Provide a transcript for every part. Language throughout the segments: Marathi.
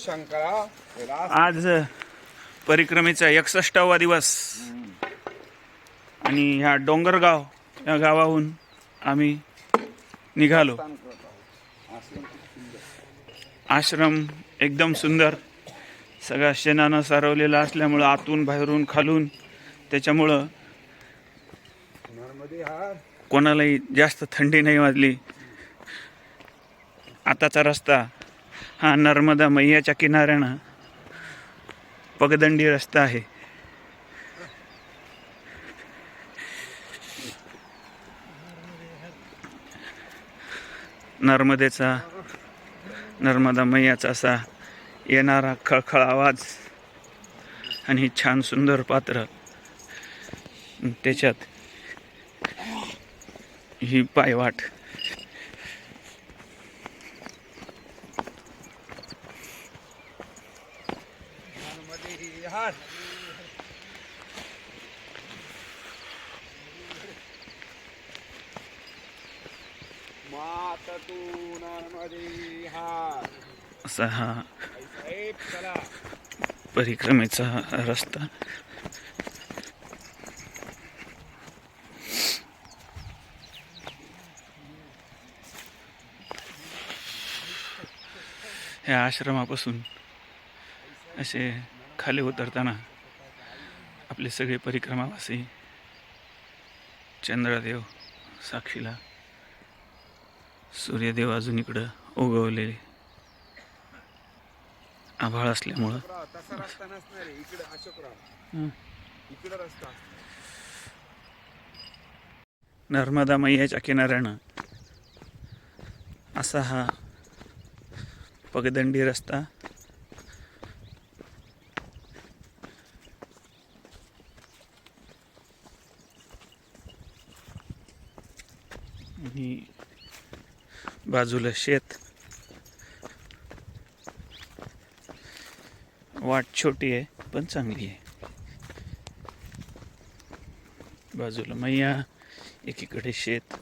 शंकरा आज परिक्रमेचा एकसष्टावा दिवस. आणि ह्या डोंगरगाव या गावाहून आम्ही निघालो. आश्रम एकदम सुंदर. सगळा शेणानं सारवलेला असल्यामुळं आतून बाहेरून खालून त्याच्यामुळं कोणालाही जास्त थंडी नाही वाजली. आताचा रस्ता हा नर्मदा मैयाच्या किनाऱ्यानं पगदंडी रस्ता आहे. नर्मदेचा नर्मदा मैयाचा असा येणारा खळखळ आवाज आणि ही छान सुंदर पात्र त्याच्यात ही पायवाट नर्मदे हार मात तू नर्मदे हार असा हा परिक्रमेचा रस्ता. ह्या आश्रमापासून असे खाली उतरताना आपले सगळे परिक्रमावासी चंद्रदेव साक्षीला सूर्यदेव अजून इकडं उगवलेले. आभाळ असल्यामुळं. नर्मदा मैयाच्या किनाऱ्यानं असा हा पगदंडी रस्ता आणि बाजूला शेत. वाट छोटी आहे पण चांगली आहे. बाजूला मैया एकीकडे शेत.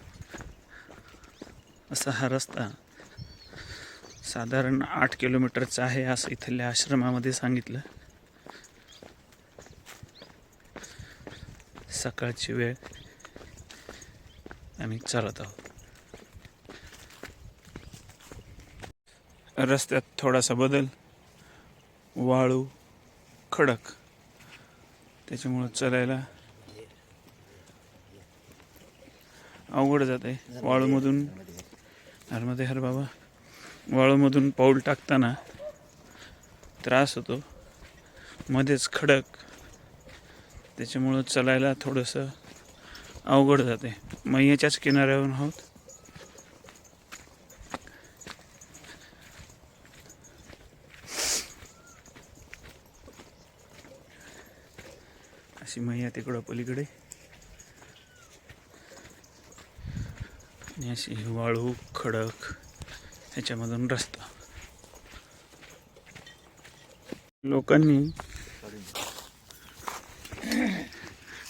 असा हा रस्ता साधारण आठ किलोमीटरचा आहे असं इथल्या आश्रमामध्ये सांगितलं. सकाळची वेळ. आम्ही चालत आहोत. रस्त्यात थोडासा बदल वाळू खडक त्याच्यामुळं चलायला अवघड जात आहे वाळूमधून नर्मदे हर बाबा वाळूमधून पाऊल टाकताना त्रास होतो. मध्येच खडक त्याच्यामुळं चलायला थोडंसं अवघड जाते मैयाच्याच किनाऱ्यावरून आहोत. अशी मैया तिकडं पलीकडे. आणि अशी वाळू खडक ह्याच्यामधून रस्ता. लोकांनी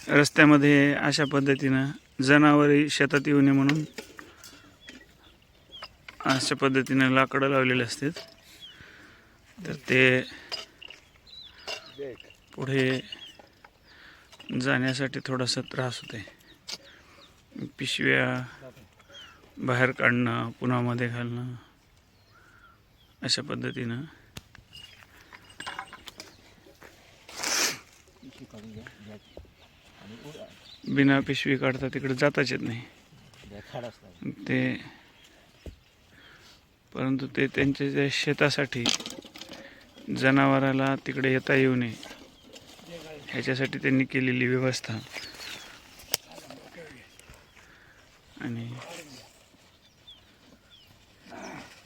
रस्त्यामध्ये अशा पद्धतीनं जनावरे शेतात येऊ नये म्हणून अशा पद्धतीनं लाकडं लावलेले असतात तर ते पुढे जाण्यासाठी थोडासा त्रास होते पिशव्या बाहेर काढणं पुन्हा मध्ये घालणं अशा पद्धतीनं. बिना पिशवी काढता तिकडे जाताच येत नाही. ते परंतु ते त्यांच्या त्या शेतासाठी जनावराला तिकडे येता येऊ नये. ह्याच्यासाठी त्यांनी केलेली व्यवस्था. आणि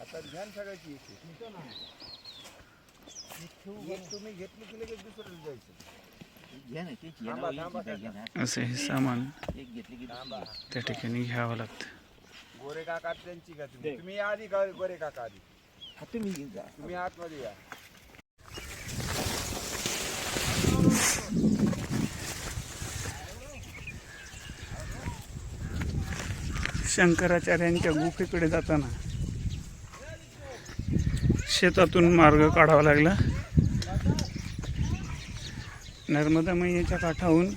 आता ध्यान सगळ्याची येते एक तुम्ही घेतली की लगेच दुसऱ्याला जायचं थांबा थांबा काका. असं हे सामान त्या ठिकाणी घ्यावं लागतं. गोरे काका त्यांची का तुम्ही तुम्ही आधी. गोरे काका आधी तुम्ही आतमध्ये या. शंकराचार्यांच्या गुफेकडे जाताना शेतातून मार्ग काढावा लागला. नर्मदा मैयाच्या काठाहून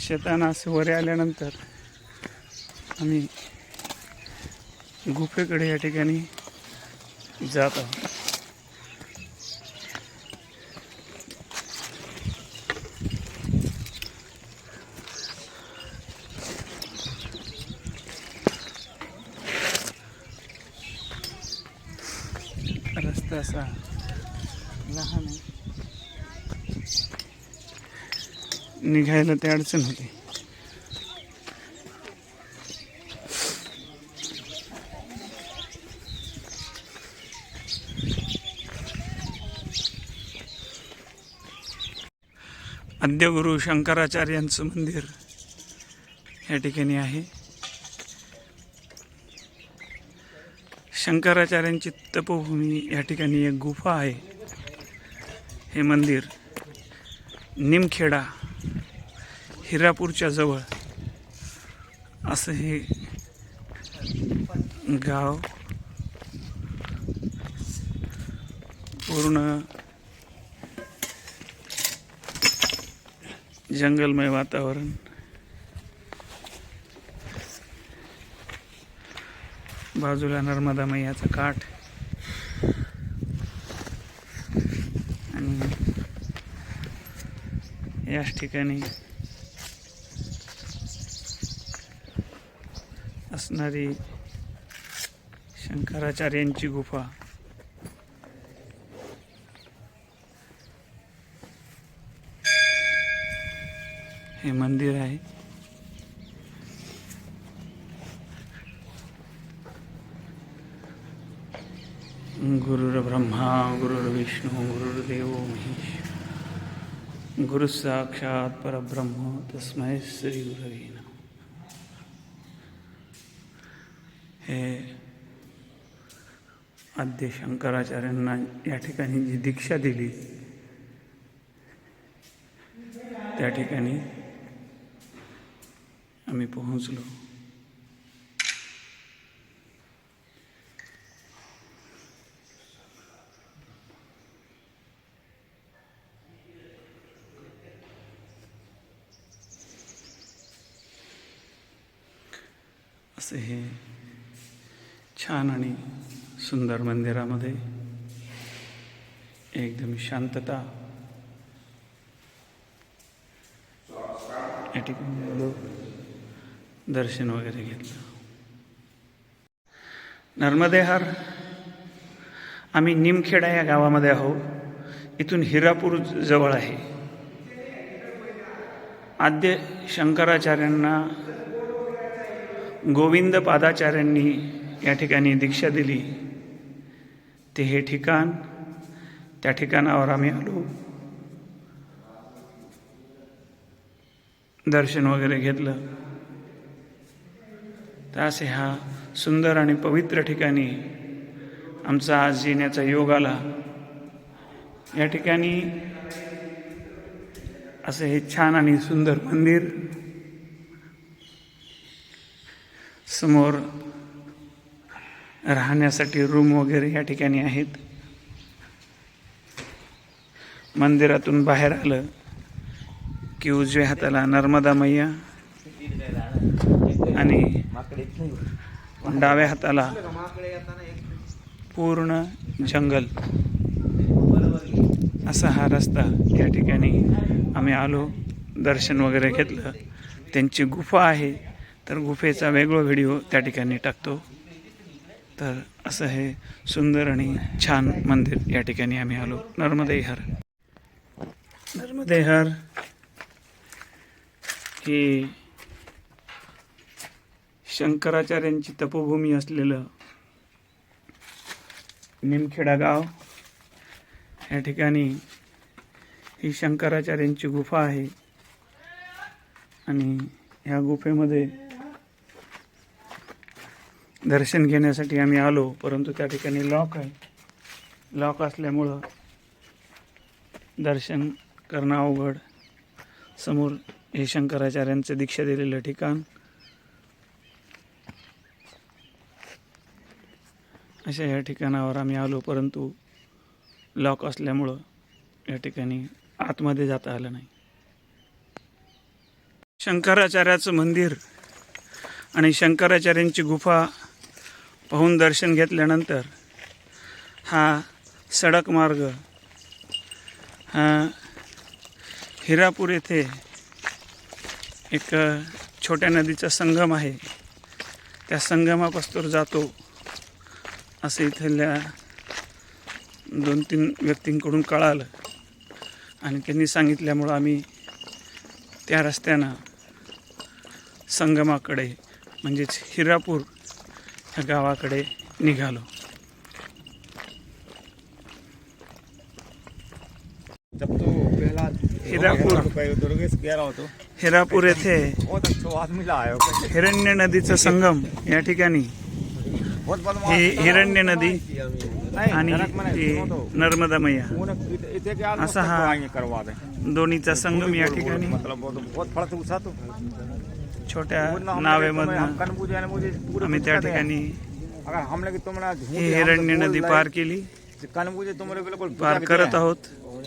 शेताना असं वरे आल्यानंतर आम्ही गुफेकडे या ठिकाणी जात आहोत रस्ता असा लहान आहे निघायला ते अडचण होती. आद्यगुरु शंकराचार्यांचं मंदिर या ठिकाणी आहे. शंकराचार्यांची तपोभूमी या ठिकाणी एक गुफा आहे. हे मंदिर निमखेडा हिरापूरच्या जवळ. असं हे गाव पूर्ण जंगलमय वातावरण. बाजूला नर्मदा मैयाचा काठ. आणि याच ठिकाणी असणारी शंकराचार्यांची गुफा. हे मंदिर आहे. गुरुर्ब्रह्मा गुरुर्विष्णू गुरुर्देव महेश. गुरु साक्षात परब्रह्म तस्मै श्री गुरवे नमः हे आद्य शंकराचार्यांना या ठिकाणी जी दीक्षा दिली त्या ठिकाणी आम्ही पोहोचलो. असे हे छान आणि सुंदर मंदिरामध्ये एकदम शांतता. या ठिकाणी लोक दर्शन वगैरे घेतलं. नर्मदेहार आम्ही निमखेडा या गावामध्ये आहोत. इथून हिरापूर जवळ आहे. आद्य शंकराचार्यांना गोविंद पादाचार्यांनी या ठिकाणी दीक्षा दिली. ते हे ठिकाण त्या ठिकाणावर आम्ही आलो. दर्शन वगैरे घेतलं. तर असे हा सुंदर आणि पवित्र ठिकाणी आमचा आज येण्याचा योग आला. या ठिकाणी असं हे छान आणि सुंदर मंदिर समोर राहण्यासाठी रूम वगैरे या ठिकाणी आहेत. मंदिरातून बाहेर आलं की उजव्या हाताला नर्मदा मैया आणि डाव्या हाताला पूर्ण जंगल. असा हा रस्ता या ठिकाणी आम्ही आलो दर्शन वगैरे घेतलं. त्यांची गुफा आहे तर गुफेचा वेगळा व्हिडिओ त्या ठिकाणी टाकतो. तर असं हे सुंदर आणि छान मंदिर या ठिकाणी आम्ही आलो. नर्मदेहर. नर्मदेहर ही शंकराचार्यांची तपोभूमी असलेलं निमखेडा गाव. या ठिकाणी ही शंकराचार्यांची गुफा आहे. आणि ह्या गुफेमध्ये दर्शन घेण्यासाठी आम्ही आलो परंतु त्या ठिकाणी लॉक आहे. लॉक असल्यामुळं दर्शन करणं अवघड. समोर हे शंकराचार्यांचं दीक्षा दिलेलं ठिकाण. अशा या ठिकाणावर आम्ही आलो परंतु लॉक असल्यामुळं या ठिकाणी आतमध्ये जाता आलं नाही. शंकराचार्याचं मंदिर आणि शंकराचार्यांची गुफा पाहून दर्शन घेतल्यानंतर हा सडक मार्ग हा हिरापूर येथे एक छोट्या नदीचा संगम आहे. त्या संगमापासून जातो असं इथल्या दोन तीन व्यक्तींकडून कळालं. आणि त्यांनी सांगितल्यामुळं आम्ही त्या रस्त्यानं संगमाकडे म्हणजेच हिरापूर गावाकडे निघालो. जब तो पहला हिरापुर. येथे हो हिरण्य नदीचं संगम या ठिकाणी. ही हिरण्य नदी आणि। नर्मदा मैया. असा हा आएंगे करवा दें दोन्हीचा संगम या ठिकाणी. छोट्या नावेमधनं आम्ही त्या हैं। ठिकाणी ही हिरण्य नदी पार। केली। पार करत है। आहोत है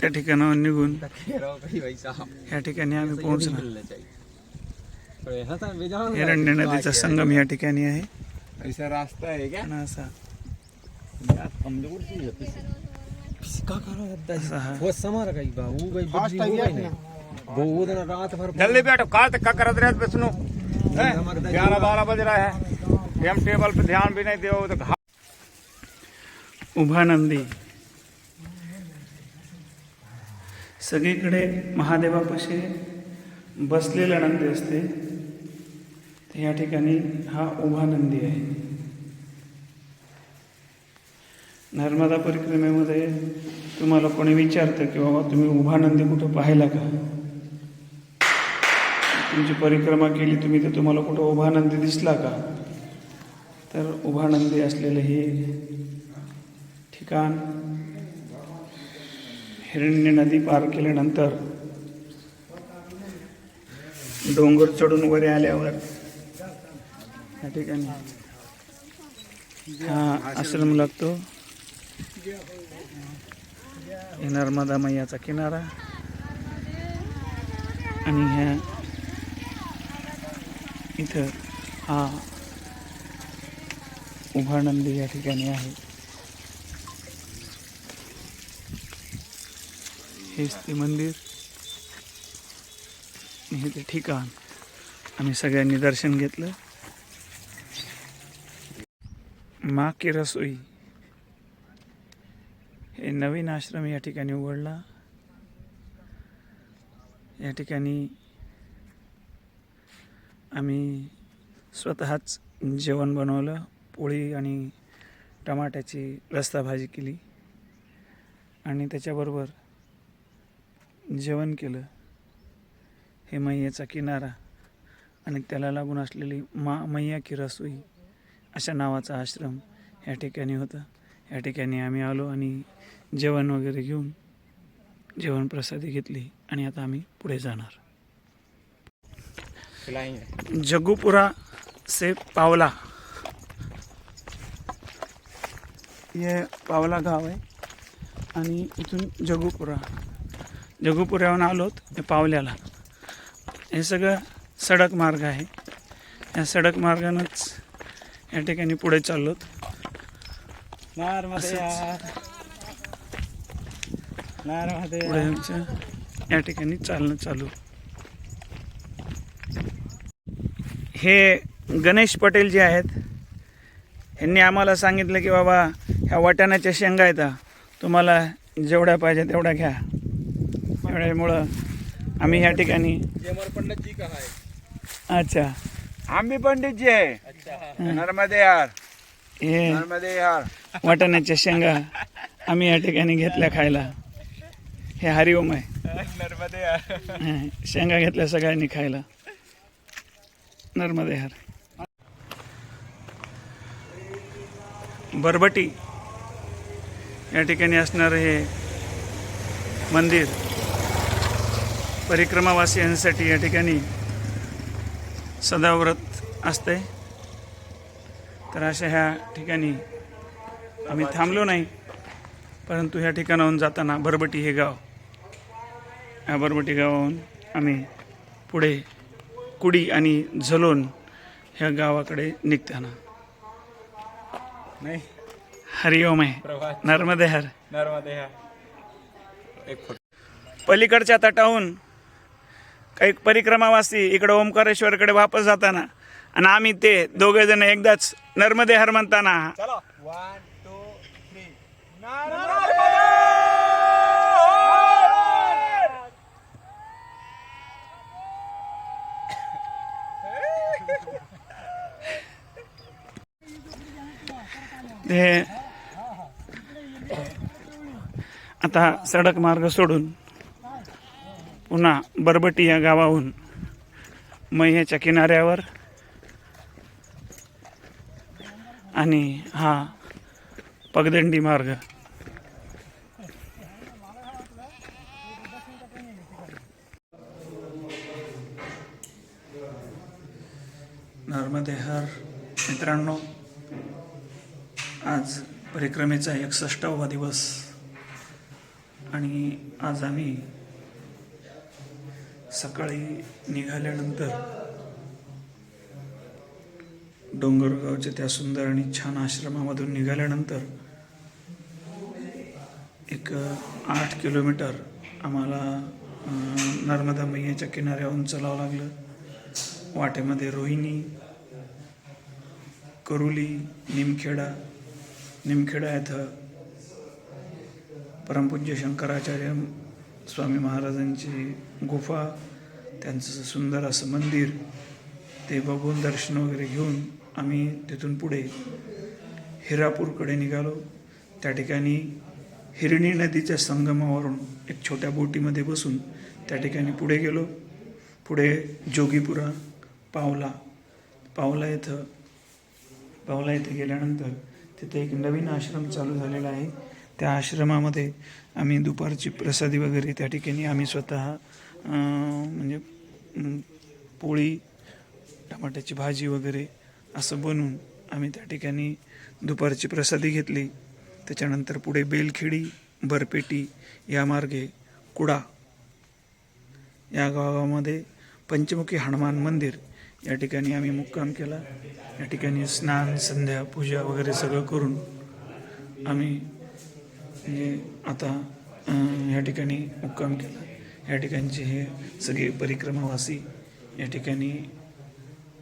त्या ठिकाणावर निघून हो या ठिकाणी आम्ही पोहोचलो। हिरण्य नदीचा संगम या ठिकाणी आहे। ऐसा रास्ता है क्या? आणि असा. यार, कमजोर सी है। का असा जल्दी बैठो. काल तक का करत रहे सुनो ग्यारह बारह बज रहा है. टाइम टेबल पे ध्यान भी नहीं दो तो घा- उभा नंदी सगळीकडे महादेवापाशी बसलेला नंदी असते. या ठिकाणी हा उभा नंदी आहे. नर्मदा परिक्रमेमध्ये तुम्हाला कोणी विचारतं की बाबा तुम्ही उभा नंदी कुठं पाहिला का? तुमची परिक्रमा केली तुम्ही तर तुम्हाला कुठं उभा नंदी दिसला का? तर उभा नंदी असलेलं हे ठिकाण हिरण्य नदी पार केल्यानंतर डोंगर चढून वर आल्यावर या ठिकाणी हा आश्रम लागतो. हे नर्मदा मैयाचा किनारा. आणि ह्या इथं हा उभानंदी या ठिकाणी आहे. हेच ते मंदिर. हे ते ठिकाण. आम्ही सगळ्यांनी दर्शन घेतलं. मा की रसोई. हे नवीन आश्रम या ठिकाणी उघडला. या ठिकाणी आम्ही स्वतःच जेवण बनवलं पोळी आणि टमाट्याची रस्ता भाजी केली आणि त्याच्याबरोबर जेवण केलं. हे मैयाचा किनारा आणि त्याला लागून असलेली मा मैया की रसोई अशा नावाचा आश्रम या ठिकाणी होता. या ठिकाणी आम्ही आलो आणि जेवण वगैरे घेऊन जेवण प्रसादी घेतली आणि आता आम्ही पुढे जाणार. जगुपुरा से पावला. हे पावला गाव आहे आणि इथून जगुपुरा जगुपुऱ्याहून आलोत हे पावल्याला. हे सगळं सडक मार्ग आहे. या सडक मार्गानंच या ठिकाणी पुढे चाललोत. पुढे आमचं या ठिकाणी चालणं चालू. हे गणेश पटेल जे आहेत ह्यांनी आम्हाला सांगितलं की बाबा ह्या वाटाण्याच्या शेंगा आहेत तुम्हाला जेवढ्या पाहिजे तेवढ्या घ्या. एवढ्यामुळं आम्ही ह्या ठिकाणी जमर पंडित जी का है अच्छा. हम भी पंडित जी है. अच्छा नर्मदे यार. हे नर्मदे यार. वाटाण्याच्या शेंगा आम्ही या ठिकाणी घेतल्या खायला. हे हरिओम आहे. नर्मदे शेंगा घेतल्या सगळ्यांनी खायला. नर्मदे हर. बरबटी. या ठिकाणी असणारं हे मंदिर. परिक्रमावासियांसाठी या ठिकाणी सदाव्रत असते. तर अशा ह्या ठिकाणी आम्ही थांबलो नाही. परंतु ह्या ठिकाणाहून जाताना बरबटी हे गाव. या बरबटी गावाहून आम्ही पुढे कुडी आणि झलोन ह्या गावाकडे निघताना. नहीं. हरिओम आहे. प्रभात नर्मदे हर. नर्मदे एक फोटो. पलीकडच्या तटाहून काही परिक्रमावासी इकडे ओंकारेश्वरकडे वापस जाताना आणि आम्ही ते दोघे जण एकदाच नर्मदे हर म्हणताना. ते आता सडक मार्ग सोडून पुन्हा बरबटी या गावाहून मैयाच्या किनाऱ्यावर आणि हा पगदंडी मार्ग. नर्मदेहर मित्रांनो आज परिक्रमेचा एकसष्टावा दिवस. आणि आज आम्ही सकाळी निघाल्यानंतर डोंगरगावच्या त्या सुंदर आणि छान आश्रमामधून निघाल्यानंतर एक आठ किलोमीटर आम्हाला नर्मदा मैयाच्या किनाऱ्याहून चलावं लागलं. वाटेमध्ये रोहिणी करुली निमखेडा निमखेडा येथं परमपूज्य शंकराचार्य स्वामी महाराजांची गुफा त्यांचं सुंदर असं मंदिर ते बघून दर्शन वगैरे घेऊन आम्ही तिथून पुढे हिरापूरकडे निघालो. त्या ठिकाणी हिरणी नदीच्या संगमावरून एक छोट्या बोटीमध्ये बसून त्या ठिकाणी पुढे गेलो. पुढे जोगीपुरा पावला पावला इथं पावला इथे गेल्यानंतर तिथे एक नवीन आश्रम चालू झालेला आहे. त्या आश्रमामध्ये आम्ही दुपारची प्रसादी वगैरे त्या ठिकाणी आम्ही स्वतः म्हणजे पोळी टमाट्याची भाजी वगैरे असं बनवून आम्ही त्या ठिकाणी दुपारची प्रसादी घेतली. त्याच्यानंतर पुढे बेलखेडी बरपेटी या मार्गे कुडा या गावामध्ये पंचमुखी हनुमान मंदिर या ठिकाणी आम्ही मुक्काम केला. या ठिकाणी स्नान संध्या पूजा वगैरे सगळं करून आम्ही म्हणजे आता या ठिकाणी मुक्काम केला. या ठिकाणचे हे सगळे परिक्रमावासी या ठिकाणी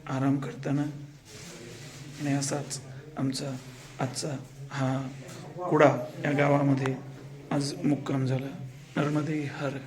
आराम करताना आणि असाच आमचा आजचा हा कुडा या गावामध्ये आज मुक्काम झाला. नर्मदे हर.